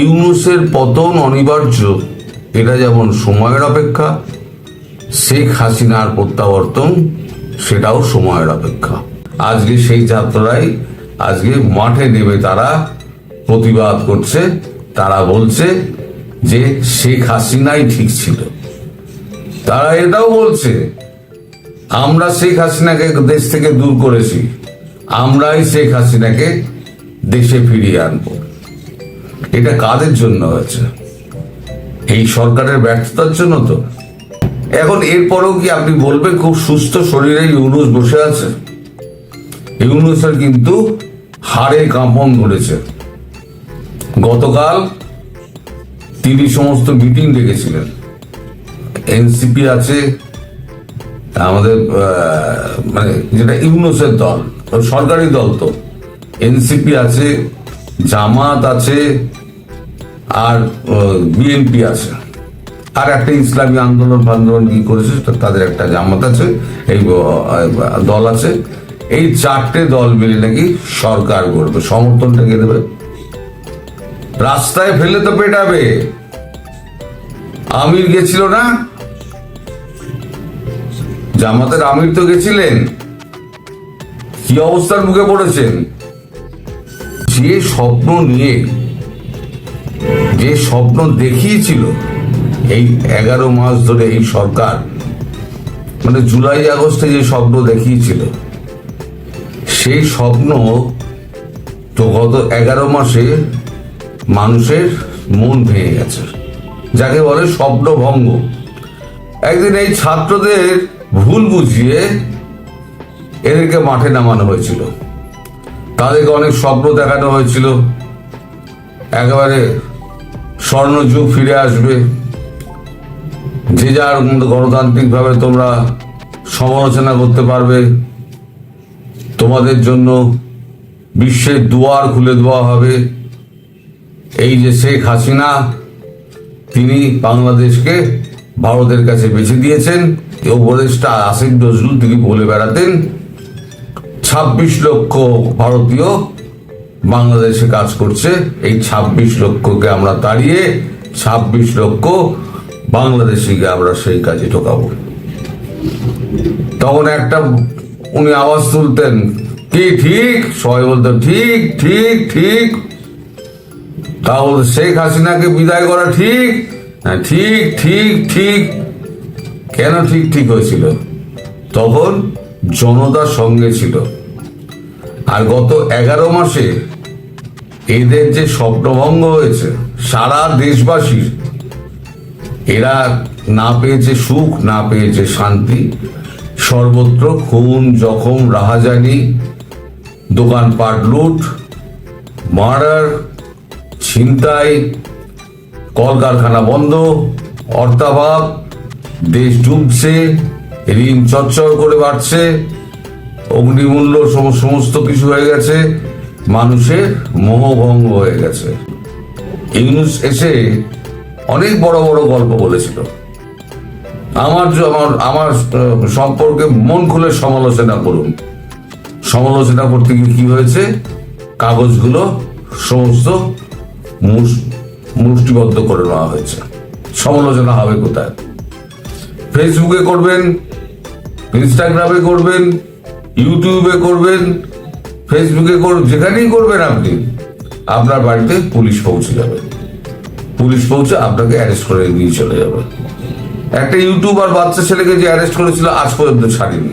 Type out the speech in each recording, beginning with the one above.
ইউনুসের পতন অনিবার্য, এটা যেমন সময়ের অপেক্ষা, শেখ হাসিনার প্রত্যাবর্তন সেটাও সময়ের অপেক্ষা। আজকে সেই ছাত্ররাই আজকে মাঠে নেমে তারা প্রতিবাদ করছে, তারা বলছে যে শেখ হাসিনাই ঠিক ছিল। তারা এটাও বলছে, আমরা শেখ হাসিনাকে দেশ থেকে দূর করেছি, আমরাই শেখ হাসিনাকে দেশে ফিরিয়ে আনব। এটা কাদের জন্য হয়েছে? এই সরকারের ব্যর্থতার জন্য তো। এখন এরপরেও কি আপনি বলবেন খুব সুস্থ শরীরে ইউনুস বসে আছে? ইউনুসের কিন্তু হাড়ে কাঁপন ধরেছে। গতকাল তিনি সমস্ত মিটিং ডেকেছিলেন। এনসিপি আছে, আমাদের মানে যেটা ইউনুসের দল, সরকারি দল তো। এনসিপি আছে, জামাত আছে আর বিএনপি আছে। আর একটা ইসলামী আন্দোলন ফান্দোলন কি করেছে তাদের একটা জামাত আছে, এই দল আছে। এই চারটে দল মিলে নাকি সরকার করবে সমর্থনটা কে দেবে? রাস্তায় ফেলে তো পেটাবে। আমির গেছিল না? জামাতের আমির তো গেছিলেন। কি অবস্থার মুখে পড়েছেন? যে স্বপ্ন নিয়ে যে স্বপ্ন দেখিয়েছিল এই এগারো মাস ধরে এই সরকার মানে জুলাই, আগস্টে যে স্বপ্ন দেখিয়েছিল, সেই স্বপ্ন তো গত এগারো মাসে মানুষের মন ভেঙে গেছে। যাকে বলে স্বপ্নভঙ্গ। একদিন এই ছাত্রদের ভুল বুঝিয়ে এদেরকে মাঠে নামানো হয়েছিল। তাদেরকে অনেক স্বপ্ন দেখানো হয়েছিল। একেবারে স্বর্ণযুগ ফিরে আসবে। যে যার গণতান্ত্রিকভাবে তোমরা সমালোচনা করতে পারবে, তোমাদের জন্য বিশ্বের দুয়ার খুলে দেওয়া হবে। এই যে শেখ হাসিনা, তিনি বাংলাদেশকে ভারতের কাছে বেছে দিয়েছেন, এই উপদেশটা আসিফ নজরুল তিনি বলে বেড়াতেন, ছাব্বিশ লক্ষ ভারতীয় বাংলাদেশে কাজ করছে, এই ছাব্বিশ লক্ষকে আমরা তাড়িয়ে ছাব্বিশ লক্ষ বাংলাদেশিকে আমরা সেই কাজে ঢোকাবো। তখন একটা উনি আওয়াজ তুলতেন, কি ঠিক? সবাই বলতো ঠিক ঠিক ঠিক। তাহলে শেখ হাসিনাকে বিদায় করা ঠিক? ঠিক ঠিক ঠিক। কেন ঠিক ঠিক হয়েছিল? তখন জনতার সঙ্গে ছিল। আর গত এগারো মাসে এদের যে স্বপ্নভঙ্গ হয়েছে, সারা দেশবাসীর, এরা না পেয়েছে সুখ, না পেয়েছে শান্তি, সর্বত্র খুন, জখম, রাহাজানি, দোকানপাট লুট, মার্ডার, ছিনতাই, কলকারখানা বন্ধ, অর্থাভাব, দেশ ডুবছে, ঋণ চচ্চর করে বাড়ছে, অগ্নিমূল্য সম- সমস্ত কিছু হয়ে গেছে। মানুষের মোহভঙ্গ হয়ে গেছে। ইংলিশ এসে অনেক বড় বড় গল্প বলেছিল। আমার আমার আমার সম্পর্কে মন খুলে সমালোচনা করুন। সমালোচনা করতে গিয়ে কি হয়েছে? কাগজগুলো সমস্ত মুস- মুষ্টিবদ্ধ করে নেওয়া হয়েছে। সমালোচনা হবে কোথায়? ফেসবুকে করবেন ইনস্টাগ্রামে করবেন ইউটিউবে করবেন ফেসবুকে করবেন যেখানেই করবেন আপনি, আপনার বাড়িতে পুলিশ পৌঁছে যাবে। পুলিশ পৌঁছে আপনাকে অ্যারেস্ট করে নিয়ে চলে যাবে। একটা ইউটিউবার বাচ্চা ছেলেকে যে অ্যারেস্ট করেছিল, আজ পর্যন্ত ছাড়েনি।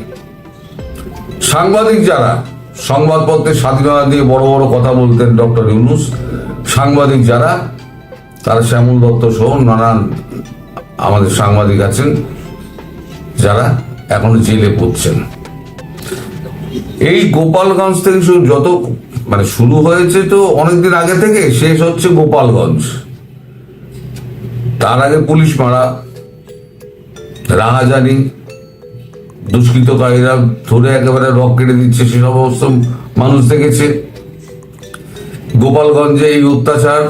সাংবাদিক যারা সংবাদপত্রের স্বাধীনতা দিয়ে বড় বড় কথা বলতেন ডক্টর ইউনুস, সাংবাদিক যারা, তারা শ্যামল দত্ত সহ নানান আমাদের সাংবাদিক আছেন, যারা এখনও জেলে পড়ছেন। এই গোপালগঞ্জ থেকে শুরু যত মানে শুরু হয়েছে তো অনেকদিন আগে থেকে, শেষ হচ্ছে গোপালগঞ্জ। তার আগে পুলিশ মারা রাহাজানি, দুষ্কৃতকারীরা ধরে একেবারে রক কেটে দিচ্ছে, সে সমস্ত মানুষ দেখেছে। গোপালগঞ্জে এই অত্যাচার,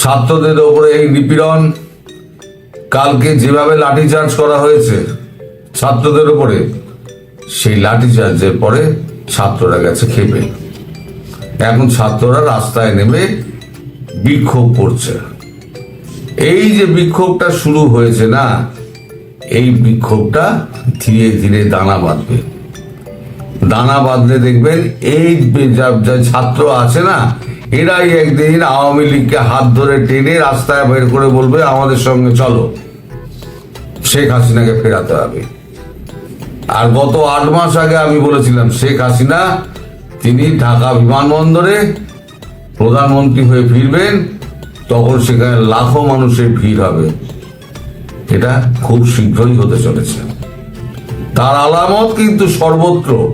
ছাত্রদের ওপরে এই নিপীড়ন, কালকে যেভাবে লাঠিচার্জ করা হয়েছে ছাত্রদের উপরে সেই লাঠি লাঠিচার্জের পরে ছাত্ররা গেছে খেপে। এখন ছাত্ররা রাস্তায় নেমে বিক্ষোভ করছে। এই যে বিক্ষোভটা শুরু হয়েছে না, এই বিক্ষোভটা ধীরে ধীরে দানা বাঁধবে। দানা বাঁধলে দেখবেন এই ছাত্র আছে না, এরাই একদিন আওয়ামী লীগকে হাত ধরে টেনে রাস্তায় বের করে বলবে, আমাদের সঙ্গে চলো। শেখ হাসিনাকে ফেরাতে হবে। আর গত আট মাস আগে আমি বলেছিলাম, শেখ হাসিনা, তিনি ঢাকা বিমানবন্দরে প্রধানমন্ত্রী হয়ে ফিরবেন, তখন সেখানে লাখো মানুষের ভিড় হবে। এটা খুব শীঘ্রই হতে চলেছে। তার আলামত কিন্তু সর্বত্র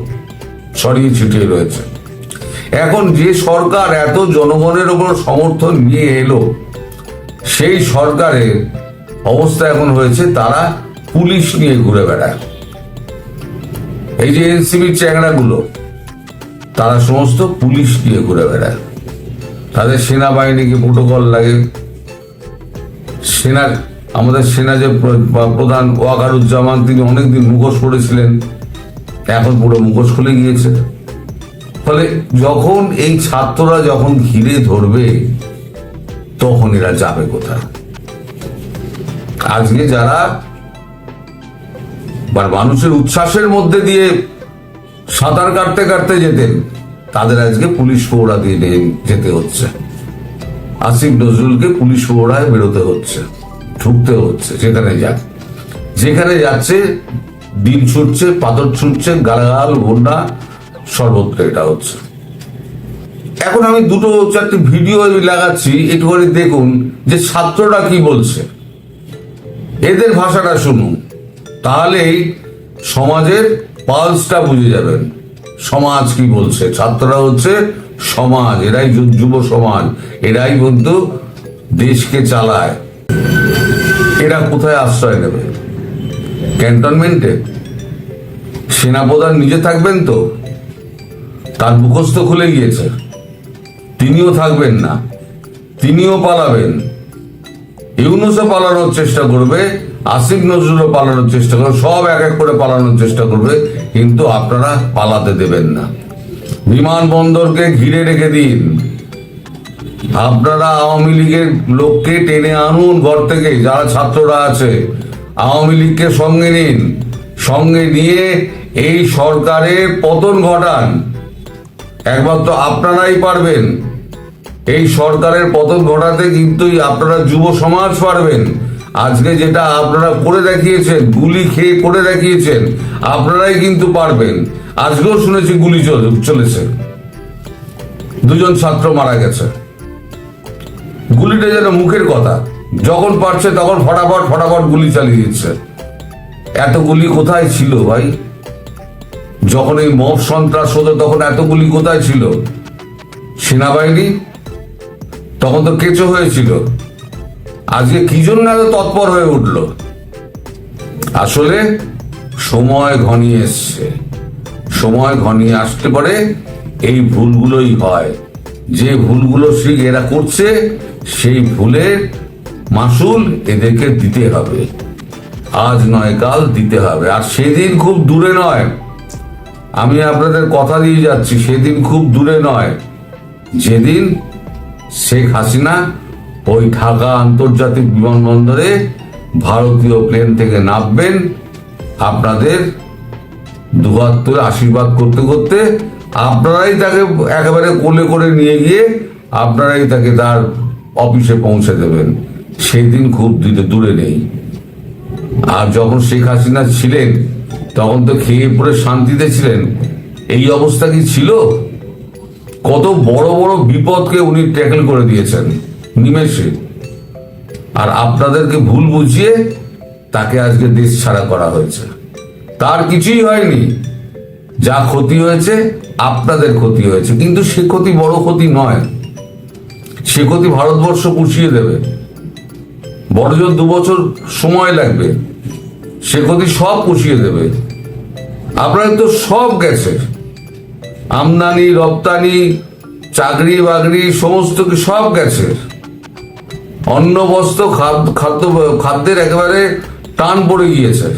ছড়িয়ে ছিটিয়ে রয়েছে। এখন যে সরকার এত জনগণের উপর সমর্থন নিয়ে এলো, সেই সরকারের অবস্থা এখন হয়েছে, তারা পুলিশ নিয়ে ঘুরে বেড়ায়। এই যে এনসিবির চ্যাংড়াগুলো, তারা সমস্ত পুলিশ নিয়ে ঘুরে বেড়ায়। তাদের সেনাবাহিনীকে প্রোটোকল লাগে। সেনার আমাদের সেনা যে প্রধান ওয়াকারুজ্জামান, তিনি অনেকদিন মুখোশ পড়েছিলেন। এখন পুরো মুখোশ খুলে গিয়েছে। ফলে যখন এই ছাত্ররা যখন ঘিরে ধরবে, তখন এরা যাবে কোথায়? আজকে যারা বা মানুষের উচ্ছ্বাসের মধ্যে দিয়ে সাঁতার কাটতে কাটতে যেতেন, তাদের আজকে পুলিশ পৌড়া দিয়ে যেতে হচ্ছে। আসিফ নজরুলকে পুলিশ পৌড়ায় বেরোতে হচ্ছে, ঢুকতে হচ্ছে যেখানে যাক। যেখানে যাচ্ছে দিন ছুটছে, পাথর ছুটছে, গালাগাল বন্যা সর্বত্র এটা হচ্ছে। এখন আমি দুটো চারটি ভিডিও লাগাচ্ছি, একটুখানি দেখুন যে ছাত্ররা কি বলছে। এদের ভাষাটা শুনুন। তাহলেই সমাজের পালসটা বুঝে যাবেন। সমাজ কি বলছে? ছাত্ররা হচ্ছে সমাজ, এরাই যুব সমাজ, এরাই কিন্তু দেশকে চালায়। এরা কোথায় আশ্রয় নেবে? ক্যান্টনমেন্টে? সেনাপ্রধান নিজে থাকবেন তো? তার মুখস্থ খুলে গিয়েছে। তিনিও থাকবেন না। তিনিও পালাবেন। ইউনুসও পালানোর চেষ্টা করবে। আসিফ নজরুলও পালানোর চেষ্টা করবে, সব এক এক করে পালানোর চেষ্টা করবে, কিন্তু আপনারা পালাতে দেবেন না। বিমানবন্দরকে ঘিরে রেখে দিন। আপনারা আওয়ামী লীগের লোককে টেনে আনুন ঘর থেকে, যারা ছাত্ররা আছে। আওয়ামী লীগকে সঙ্গে নিন। সঙ্গে নিয়ে এই সরকারের পতন ঘটান। তো আপনারাই পারবেন। এই সরকারের পতন ঘটাতে কিন্তু আপনারা যুব সমাজ পারবেন। আজকে যেটা আপনারা করে দেখিয়েছেন, গুলি খেয়ে করে দেখিয়েছেন, আপনারাই কিন্তু পারবেন। আজকেও শুনেছি গুলি চলেছে। দুজন ছাত্র মারা গেছে। গুলিটা যেন মুখের কথা। যখন পারছে তখন ফটাফট ফটাফট গুলি চালিয়ে দিচ্ছে। এত গুলি কোথায় ছিল ভাই? যখন এই মব সন্ত্রাস হতো তখন এত গুলি কোথায় ছিল? সেনাবাহিনী? তখন তো কেঁচো হয়েছিল। আজকে কি জন্য এত তৎপর হয়ে উঠল? আসলে সময় ঘনিয়ে এসছে। সময় ঘনিয়ে আসতে পারে এই ভুলগুলোই হয়। যে ভুলগুলো সে এরা করছে, সেই ভুলের মাসুল এদেরকে দিতে হবে। আজ নয়, কাল দিতে হবে। আর সেদিন খুব দূরে নয়। আমি আপনাদের কথা দিয়ে যাচ্ছি, সেদিন খুব দূরে নয়। যেদিন শেখ হাসিনা ওই ঢাকা আন্তর্জাতিক বিমানবন্দরে ভারতীয় প্লেন থেকে নামবেন। আপনাদের দুহাত তুলে আশীর্বাদ করতে করতে আপনারাই তাকে একেবারে কোলে করে নিয়ে গিয়ে আপনারাই তাকে তার অফিসে পৌঁছে দেবেন। সেদিন খুব দূরে দূরে নেই। আর যখন শেখ হাসিনা ছিলেন, তখন তো খেয়ে পড়ে শান্তিতে ছিলেন। এই অবস্থা কি ছিল? কত বড় বড় বিপদকে উনি ট্যাকেল করে দিয়েছেন। নিমেষে। আর আপনাদেরকে ভুল বুঝিয়ে তাকে আজকে দেশ ছাড়া করা হয়েছে। তার কিছুই হয়নি। যা ক্ষতি হয়েছে, আপনাদের ক্ষতি হয়েছে। কিন্তু সে ক্ষতি বড় ক্ষতি নয়। সে ক্ষতি ভারতবর্ষ পুষিয়ে দেবে। বড় জোর দু বছর সময় লাগবে। সে ক্ষতি সব পুষিয়ে দেবে। আপনার তো সব গেছে। আমদানি, রপ্তানি চাকরি বাকরি সমস্ত সব গেছে। অন্ন বস্ত্র, খাদ্য খাদ্য, খাদ্যের একেবারে টান পড়ে গিয়েছে।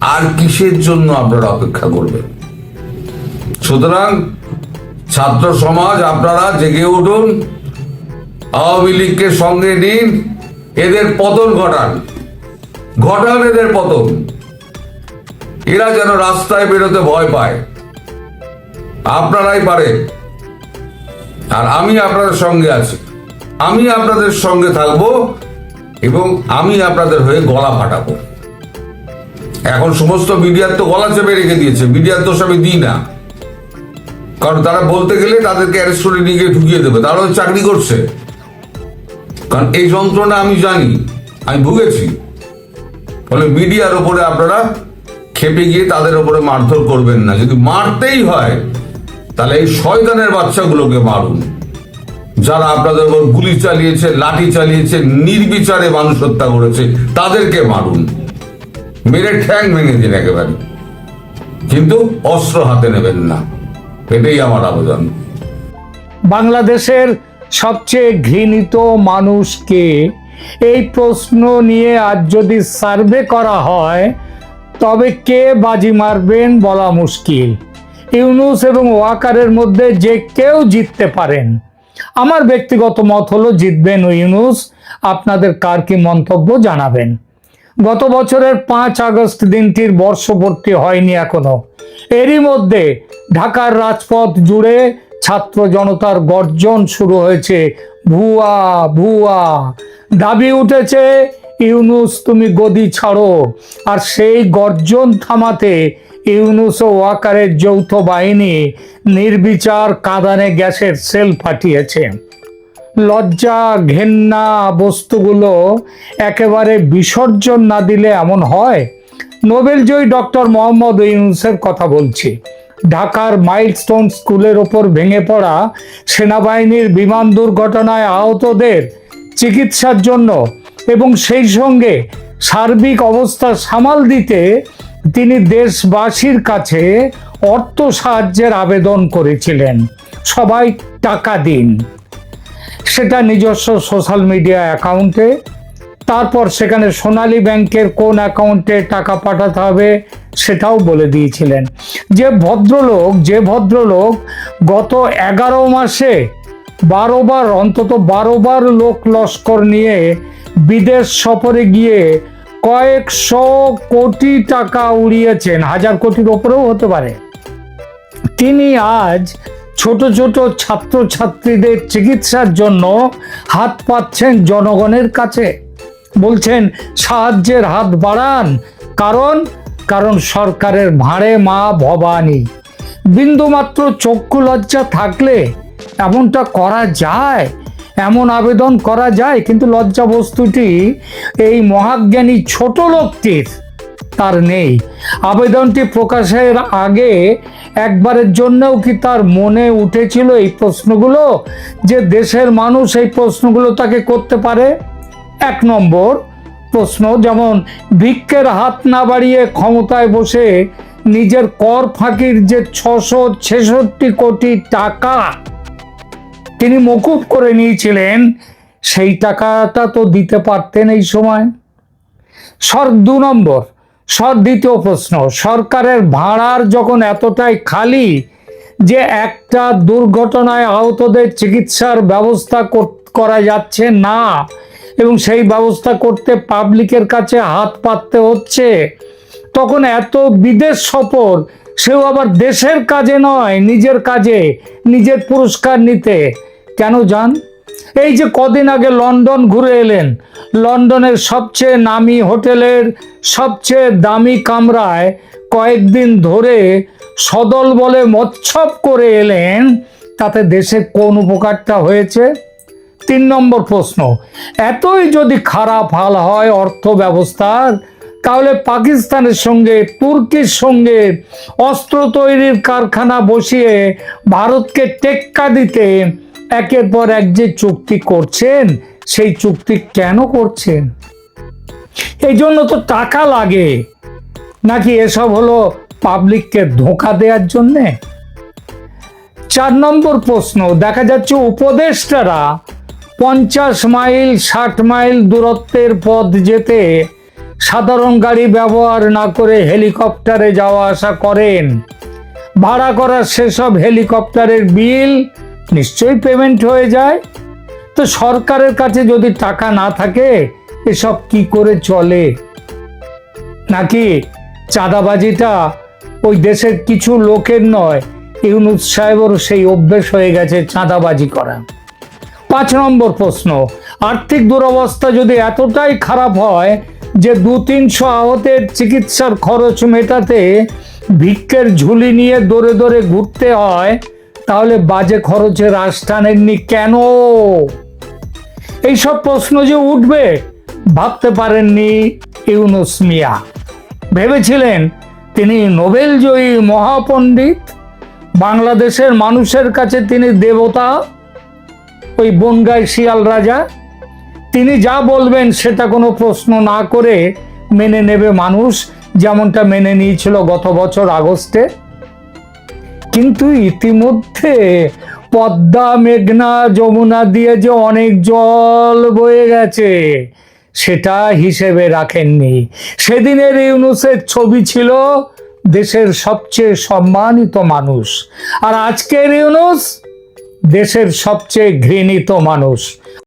আর কিসের জন্য আপনারা অপেক্ষা করবেন? সুতরাং ছাত্র সমাজ, আপনারা জেগে উঠুন, আওয়ামী লীগকে সঙ্গে নিন, এদের পতন ঘটান। ঘটান এদের পতন। এরা যেন রাস্তায় বেরোতে ভয় পায়। আপনারাই পারে আর আমি আপনাদের সঙ্গে আছি। আমি আপনাদের সঙ্গে থাকব এবং আমি আপনাদের হয়ে গলা ফাটাবো। এখন সমস্ত মিডিয়ার তো গলা চেপে রেখে দিয়েছে, মিডিয়ার দোষ আমি দিই না। কারণ তারা বলতে গেলে তাদেরকে অ্যারেস্ট করে নিয়ে ঢুকিয়ে দেবে, তারা চাকরি করছে। কারণ এই যন্ত্রণা আমি জানি, আমি ভুগেছি। ফলে মিডিয়ার ওপরে আপনারা খেপে গিয়ে তাদের ওপরে মারধর করবেন না। যদি মারতেই হয়, তাহলে এই শয়তানের বাচ্চাগুলোকে মারুন। যারা আপনাদের উপর গুলি চালিয়েছে, লাঠি চালিয়েছে, নির্বিচারে মানুষ হত্যা করেছে, তাদেরকে মারুন। মেরে ঠ্যাং ভেঙে দিন একেবারে। কিন্তু অস্ত্র হাতে নেবেন না। এটাই আমার আবেদন। বাংলাদেশের সবচেয়ে ঘৃণিত মানুষকে এই প্রশ্ন নিয়ে আজ যদি সার্ভে করা হয়, তবে কে বাজি মারবেন বলা মুশকিল। ইউনুস এবং ওয়াকারের মধ্যে যে কেউ জিততে পারেন। আমার ব্যক্তিগত মত হলো জিতবেন ইউনুস। আপনাদের কার কি মন্তব্য জানাবেন? গত বছরের পাঁচ আগস্ট দিনটির বর্ষপূর্তি হয়নি এখনও। এরই মধ্যে ঢাকার রাজপথ জুড়ে ছাত্র জনতার গর্জন শুরু হয়েছে। ভুয়া ভুয়া। দাবি উঠেছে, ইউনুস, তুমি গদি ছাড়ো। আর সেই গর্জন থামাতে ইউনুস ও ওয়াকারের যৌথ বাহিনী নির্বিচার কাঁদানে গ্যাসের সেল পাঠিয়েছে লজ্জা, ঘেন্না বস্তুগুলো একেবারে বিসর্জন না দিলে এমন হয়? নোবেলজয়ী ডক্টর মোহাম্মদ ইউনুসের কথা বলছি। ঢাকার মাইলস্টোন স্কুলের ওপর ভেঙে পড়া সেনাবাহিনীর বিমান দুর্ঘটনায় আহতদের চিকিৎসার জন্য এবং সেই সঙ্গে সার্বিক অবস্থা সামাল দিতে তিনি দেশবাসীর কাছে অর্থ সাহায্যের আবেদন করেছিলেন। সবাই টাকা দিন। সেটা নিজস্ব সোশ্যাল মিডিয়া অ্যাকাউন্টে, তারপর সেখানে সোনালী ব্যাংকের কোন অ্যাকাউন্টে টাকা পাঠাতে হবে সেটাও বলে দিয়েছিলেন। যে ভদ্রলোক যে ভদ্রলোক গত এগারো মাসে বারোবার, অন্তত বারোবার লোক লস্কর নিয়ে বিদেশ সফরে গিয়ে কয়েকশো কোটি টাকা উড়িয়েছেন। হাজার কোটির ওপরেও হতে পারে। তিনি আজ ছোট ছোট ছাত্রছাত্রীদের চিকিৎসার জন্য হাত পাচ্ছেন জনগণের কাছে। বলছেন, সাহায্যের হাত বাড়ান। কারণ কারণ সরকারের ভাঁড়ে মা ভবানী। বিন্দুমাত্র চক্ষু লজ্জা থাকলে এমনটা করা যায়? এমন আবেদন করা যায়, কিন্তু লজ্জা বস্তুটি এই মহাজ্ঞানী ছোট লোকটির, তার নেই। আবেদনটি প্রকাশের আগে একবারের জন্যও কি তার মনে উঠেছিল এই প্রশ্নগুলো? যে দেশের মানুষ এই প্রশ্নগুলো তাকে করতে পারে? এক নম্বর প্রশ্ন, যেমন, ভিক্ষের হাত না বাড়িয়ে ক্ষমতায় বসে নিজের কর ফাঁকির যে ছশো ছেষট্টি কোটি টাকা তিনি মকুব করে নিয়েছিলেন, সেই টাকাটা তো দিতে পারতেন এই সময়। সর দু নম্বর, সর দ্বিতীয় প্রশ্ন, সরকারের ভাড়ার যখন এতটাই খালি যে একটা দুর্ঘটনায় আহতদের চিকিৎসার ব্যবস্থা কর- যাচ্ছে না, এবং সেই ব্যবস্থা করতে পাবলিকের কাছে হাত পাততে হচ্ছে, তখন এত বিদেশ সফর, সেও আবার দেশের কাজে নয়, নিজের কাজে, নিজের পুরস্কার নিতে। কেন যান? এই যে কদিন আগে লন্ডন ঘুরে এলেন, লন্ডনের সবচেয়ে নামি হোটেলের সবচেয়ে দামি কামরায় কয়েকদিন ধরে সদল বলে মচ্ছব করে এলেন, তাতে দেশের কোন উপকারটা হয়েছে? তিন নম্বর প্রশ্ন, এতই যদি খারাপ হাল হয় অর্থ ব্যবস্থার তাহলে পাকিস্তানের সঙ্গে, তুর্কির সঙ্গে অস্ত্র তৈরির কারখানা বসিয়ে ভারতকে টেক্কা দিতে একের পর এক যে চুক্তি করছেন, সেই চুক্তি কেন করছেন? এই জন্য তো টাকা লাগে। নাকি এসব হলো পাবলিককে ধোঁকা দেওয়ার জন্যে? চার নম্বর প্রশ্ন, দেখা যাচ্ছে উপদেষ্টারা পঞ্চাশ মাইল, ষাট মাইল দূরত্বের পথ যেতে সাধারণ গাড়ি ব্যবহার না করে হেলিকপ্টারে যাওয়া আসা করেন। ভাড়া করা সেসব হেলিকপ্টারের বিল নিশ্চয়ই পেমেন্ট হয়ে যায়। তো সরকারের কাছে যদি টাকা না থাকে, এসব কি করে চলে? নাকি চাঁদাবাজিটা ওই দেশের কিছু লোকের নয়, ইউনুস সাহেবেরও সেই অভ্যেস হয়ে গেছে চাঁদাবাজি করা? পাঁচ নম্বর প্রশ্ন, আর্থিক দুরবস্থা যদি এতটাই খারাপ হয় যে দু তিনশো আহতের চিকিৎসার খরচ মেটাতে ভিক্ষের ঝুলি নিয়ে দৌড়ে দৌড়ে ঘুরতে হয় তাহলে বাজে খরচে রাশ টানেননি কেন? এইসব প্রশ্ন যে উঠবে, ভাবতে পারেননি ইউনুস মিয়া। ভেবেছিলেন তিনি নোবেল জয়ী মহাপণ্ডিত, বাংলাদেশের মানুষের কাছে তিনি দেবতা, ওই বনগায় শিয়াল রাজা। তিনি যা বলবেন সেটা কোনো প্রশ্ন না করে মেনে নেবে মানুষ, যেমনটা মেনে নিয়েছিল গত বছর আগস্টে। কিন্তু ইতিমধ্যে পদ্মা, মেঘনা, যমুনা দিয়ে যে অনেক জল বয়ে গেছে, সেটা হিসেবে রাখেননি। সেদিনের ইউনুসের ছবি ছিল দেশের সবচেয়ে সম্মানিত মানুষ। আর আজকের ইউনুস দেশের সবচেয়ে ঘৃণিত মানুষ।